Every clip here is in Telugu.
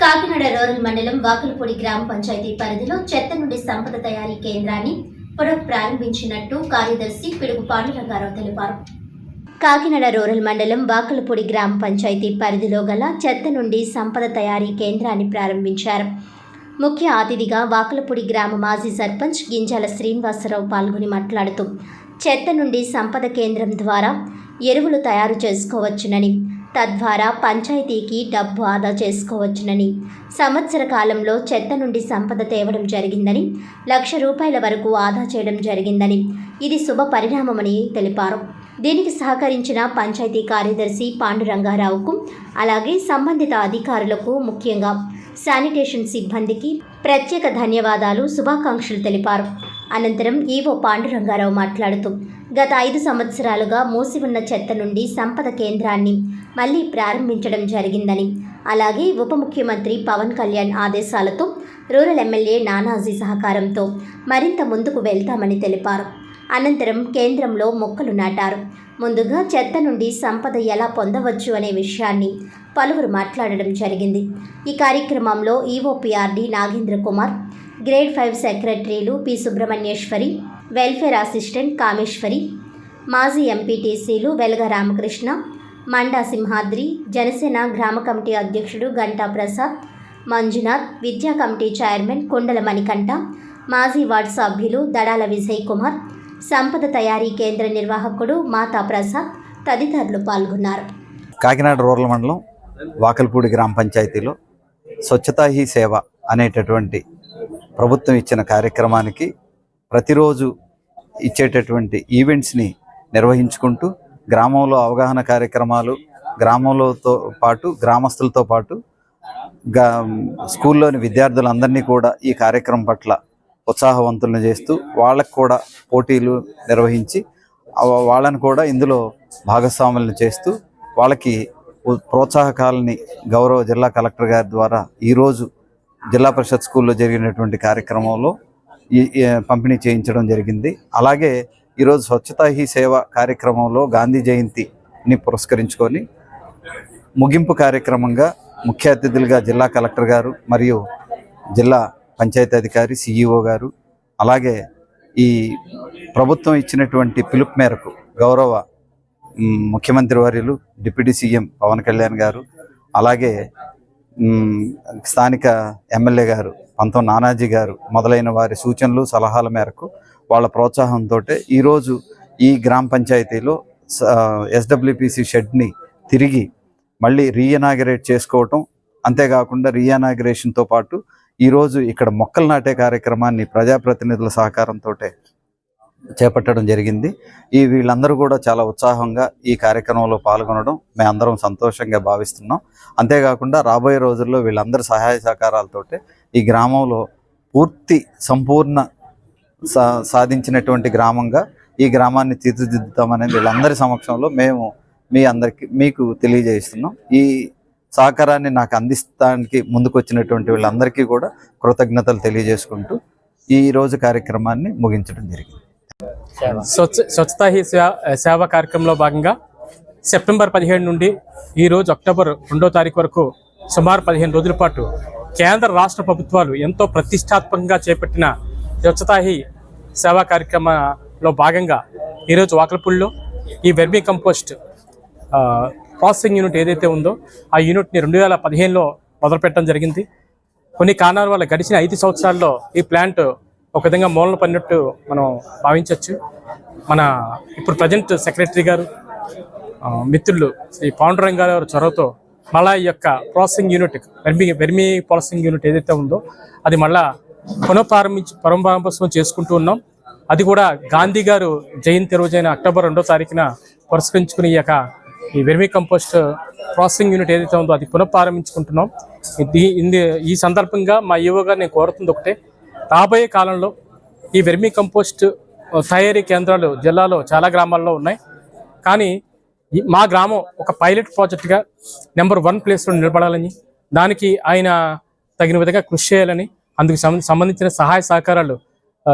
కాకినాడ రూరల్ మండలం వాకులపూడి గ్రామ పంచాయతీ పరిధిలో చెత్త నుండి సంపద తయారీ కేంద్రాన్ని పునః ప్రారంభించినట్టు కార్యదర్శి పిడుగు పాండురంగారావు తెలిపారు. కాకినాడ రూరల్ మండలం వాకులపూడి గ్రామ పంచాయతీ పరిధిలో గల చెత్త నుండి సంపద తయారీ కేంద్రాన్ని ప్రారంభించారు. ముఖ్య అతిథిగా వాకులపూడి గ్రామ మాజీ సర్పంచ్ గింజాల శ్రీనివాసరావు పాల్గొని మాట్లాడుతూ చెత్త నుండి సంపద కేంద్రం ద్వారా ఎరువులు తయారు చేసుకోవచ్చునని తద్వారా పంచాయతీకి డబ్బు ఆదా చేసుకోవచ్చునని. సంవత్సర కాలంలో చెత్త నుండి సంపద తేవడం జరిగిందని లక్ష రూపాయల వరకు ఆదా చేయడం జరిగిందని. ఇది శుభ పరిణామమని తెలిపారు. దీనికి సహకరించిన పంచాయతీ కార్యదర్శి పాండురంగారావుకు అలాగే సంబంధిత అధికారులకు ముఖ్యంగా శానిటేషన్ సిబ్బందికి ప్రత్యేక ధన్యవాదాలు శుభాకాంక్షలు తెలిపారు. అనంతరం ఈవో పాండురంగారావు మాట్లాడుతూ గత ఐదు సంవత్సరాలుగా మూసి ఉన్న చెత్త నుండి సంపద కేంద్రాన్ని మళ్ళీ ప్రారంభించడం జరిగిందని. అలాగే ఉప ముఖ్యమంత్రి పవన్ కళ్యాణ్ ఆదేశాలతో రూరల్ ఎమ్మెల్యే నానాజీ సహకారంతో మరింత ముందుకు వెళ్తామని తెలిపారు. అనంతరం కేంద్రంలో మొక్కలు నాటారు. ముందుగా చెత్త నుండి సంపద ఎలా పొందవచ్చు అనే విషయాన్ని పలువురు మాట్లాడడం జరిగింది. ఈ కార్యక్రమంలో EOPRD Nagendra Kumar grade five సెక్రటరీలు P Subrahmanyeswari welfare assistant Kameswari మాజీ ఎంపీటీసీలు వెలగ రామకృష్ణ మండా సింహాద్రి జనసేన గ్రామ కమిటీ అధ్యక్షుడు గంటా ప్రసాద్ మంజునాథ్ విద్యా కమిటీ చైర్మన్ కొండల మణికంఠ మాజీ వార్డు సభ్యులు దడాల విజయ్ కుమార్ సంపద తయారీ కేంద్ర నిర్వాహకుడు మాతా ప్రసాద్ తదితరులు పాల్గొన్నారు. కాకినాడ రూరల్ మండలం వాకల్పూడి గ్రామ పంచాయతీలో స్వచ్ఛతా హీ సేవ అనేటటువంటి ప్రభుత్వం ఇచ్చిన కార్యక్రమానికి ప్రతిరోజు ఇచ్చేటటువంటి ఈవెంట్స్ని నిర్వహించుకుంటూ గ్రామంలో అవగాహన కార్యక్రమాలు గ్రామంలోతో పాటు గ్రామస్తులతో పాటు గా స్కూల్లోని విద్యార్థులందరినీ కూడా ఈ కార్యక్రమం పట్ల ఉత్సాహవంతులను చేస్తూ వాళ్ళకు కూడా పోటీలు నిర్వహించి వాళ్ళను వాళ్ళని కూడా ఇందులో భాగస్వాములను చేస్తూ వాళ్ళకి ప్రోత్సాహకాలని గౌరవ జిల్లా కలెక్టర్ గారి ద్వారా ఈరోజు జిల్లా పరిషత్ స్కూల్లో జరిగినటువంటి కార్యక్రమంలో ఈ పంపిణీ చేయించడం జరిగింది. అలాగే ఈరోజు స్వచ్ఛతా హీ సేవ కార్యక్రమంలో గాంధీ జయంతిని పురస్కరించుకొని ముగింపు కార్యక్రమంగా ముఖ్య అతిథులుగా జిల్లా కలెక్టర్ గారు మరియు జిల్లా పంచాయతీ అధికారి సిఈఓ గారు అలాగే ఈ ప్రభుత్వం ఇచ్చినటువంటి పిలుపు మేరకు గౌరవ ముఖ్యమంత్రి వర్యులు డిప్యూటీ సీఎం పవన్ కళ్యాణ్ గారు అలాగే స్థానిక ఎమ్మెల్యే గారు పంతం నానాజీ గారు మొదలైన వారి సూచనలు సలహాల మేరకు వాళ్ళ ప్రోత్సాహంతో ఈరోజు ఈ గ్రామ పంచాయతీలో ఎస్డబ్ల్యూపిసి షెడ్ని తిరిగి మళ్ళీ రీఇనాగరేట్ చేసుకోవటం అంతేకాకుండా రీఇనాగరేషన్తో పాటు ఈరోజు ఇక్కడ మొక్కలు నాటే కార్యక్రమాన్ని ప్రజాప్రతినిధుల సహకారంతో చేపట్టడం జరిగింది. ఈ వీళ్ళందరూ కూడా చాలా ఉత్సాహంగా ఈ కార్యక్రమంలో పాల్గొనడం మేమందరం సంతోషంగా భావిస్తున్నాం. అంతేకాకుండా రాబోయే రోజుల్లో వీళ్ళందరి సహాయ సహకారాలతోటి ఈ గ్రామంలో పూర్తి సంపూర్ణ సా సాధించినటువంటి గ్రామంగా ఈ గ్రామాన్ని తీర్చిదిద్దుతామని వీళ్ళందరి సమక్షంలో మేము మీ అందరికి మీకు తెలియజేస్తున్నాం. ఈ సహకారాన్ని నాకు అందిస్తానికి ముందుకొచ్చినటువంటి వీళ్ళందరికీ కూడా కృతజ్ఞతలు తెలియజేసుకుంటూ ఈ రోజు కార్యక్రమాన్ని ముగించడం జరిగింది. స్వచ్ఛ స్వచ్ఛతా హీ సేవ కార్యక్రమంలో భాగంగా సెప్టెంబర్ పదిహేడు నుండి ఈ రోజు అక్టోబర్ రెండో తారీఖు వరకు సుమారు పదిహేను రోజుల పాటు కేంద్ర రాష్ట్ర ప్రభుత్వాలు ఎంతో ప్రతిష్టాత్మకంగా చేపట్టిన స్వచ్ఛతా హీ సేవా కార్యక్రమంలో భాగంగా ఈరోజు వాకలపూడిలో ఈ వెర్మీ కంపోస్ట్ ప్రాసెసింగ్ యూనిట్ ఏదైతే ఉందో ఆ యూనిట్ని రెండు వేల పదిహేనులో మొదలుపెట్టడం జరిగింది. కొన్ని కారణాల వల్ల గడిచిన ఐదు సంవత్సరాల్లో ఈ ప్లాంట్ ఒక విధంగా మూలన పడినట్టు మనం భావించవచ్చు మన ఇప్పుడు ప్రజెంట్ సెక్రటరీ గారు మిత్రులు శ్రీ పాండురంగ గారి చొరవతో మళ్ళా ఈ యొక్క processing unit vermi vermi processing unit ఏదైతే ఉందో అది మళ్ళా పునఃప్రారంభించి పునఃప్రారంభోత్సవం చేసుకుంటూ ఉన్నాం. అది కూడా గాంధీ గారు జయంతి రోజైన అక్టోబర్ రెండో తారీఖున పురస్కరించుకుని ఈ యొక్క ఈ వెర్మి కంపోస్ట్ ప్రాసెసింగ్ యూనిట్ ఏదైతే ఉందో అది పునఃప్రారంభించుకుంటున్నాం. ఈ సందర్భంగా మా ఈవో గారు నేను కోరుతుంది ఒకటే రాబోయే కాలంలో ఈ వెర్మి కంపోస్ట్ తయారీ కేంద్రాలు జిల్లాలో చాలా గ్రామాల్లో ఉన్నాయి. కానీ మా గ్రామం ఒక పైలట్ ప్రాజెక్ట్గా నెంబర్ వన్ ప్లేస్లో నిలబడాలని దానికి ఆయన తగిన విధంగా కృషి చేయాలని అందుకు సంబంధ- సంబంధించిన సహాయ సహకారాలు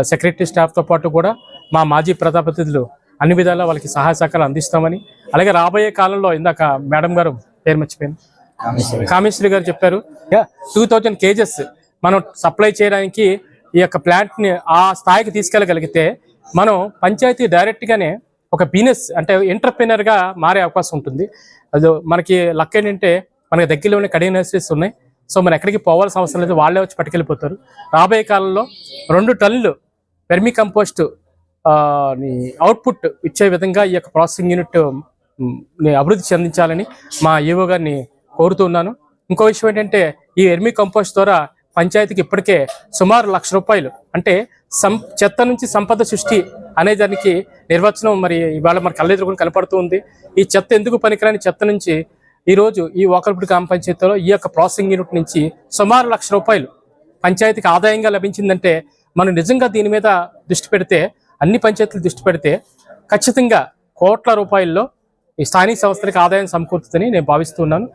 సెక్రటరీ స్టాఫ్తో పాటు కూడా మా మాజీ ప్రజాప్రతినిధులు అన్ని విధాలా వాళ్ళకి సహాయ సహకారాలు అందిస్తామని అలాగే రాబోయే కాలంలో ఇందాక మేడం గారు పేరు మర్చిపోయాను. కామేశ్వరి. గారు చెప్పారు. టూ థౌజండ్ కేజెస్ మనం సప్లై చేయడానికి ఈ యొక్క ప్లాంట్ని ఆ స్థాయికి తీసుకెళ్ళగలిగితే మనం పంచాయతీ డైరెక్ట్ గానే ఒక బిజినెస్ అంటే ఎంటర్ప్రినర్గా మారే అవకాశం ఉంటుంది. అది మనకి లక్ ఏంటంటే మనకి దగ్గరలోనే కడియ నర్సరీస్ ఉన్నాయి. సో మనం ఎక్కడికి పోవాల్సిన అవసరం లేదు. వాళ్ళే వచ్చి పట్టుకెళ్ళిపోతారు. రాబోయే కాలంలో రెండు టన్నులు పెర్మి కంపోస్ట్ అవుట్పుట్ ఇచ్చే విధంగా ఈ యొక్క ప్రాసెసింగ్ యూనిట్ అభివృద్ధి చెందించాలని మా ఈవో గారిని కోరుతున్నాను ఇంకో విషయం ఏంటంటే ఈ ఎర్మీ కంపోస్ట్ ద్వారా పంచాయతీకి ఇప్పటికే సుమారు లక్ష రూపాయలు. అంటే సం చెత్త నుంచి సంపద సృష్టి అనే దానికి నిర్వచనం మరి ఇవాళ మన కళ్ళెదురుకుని కనపడుతూ ఉంది. ఈ చెత్త ఎందుకు పనికిరాని చెత్త నుంచి ఈ ఈ ఓకల్పూడి గ్రామ పంచాయతీలో ఈ యొక్క ప్రాసెసింగ్ యూనిట్ నుంచి సుమారు లక్ష రూపాయలు పంచాయతీకి ఆదాయంగా లభించిందంటే మనం నిజంగా దీని మీద దృష్టి పెడితే అన్ని పంచాయతీలు దృష్టి పెడితే ఖచ్చితంగా కోట్ల రూపాయల్లో ఈ స్థానిక సంస్థలకు ఆదాయం సమకూరుతుందని నేను భావిస్తున్నాను.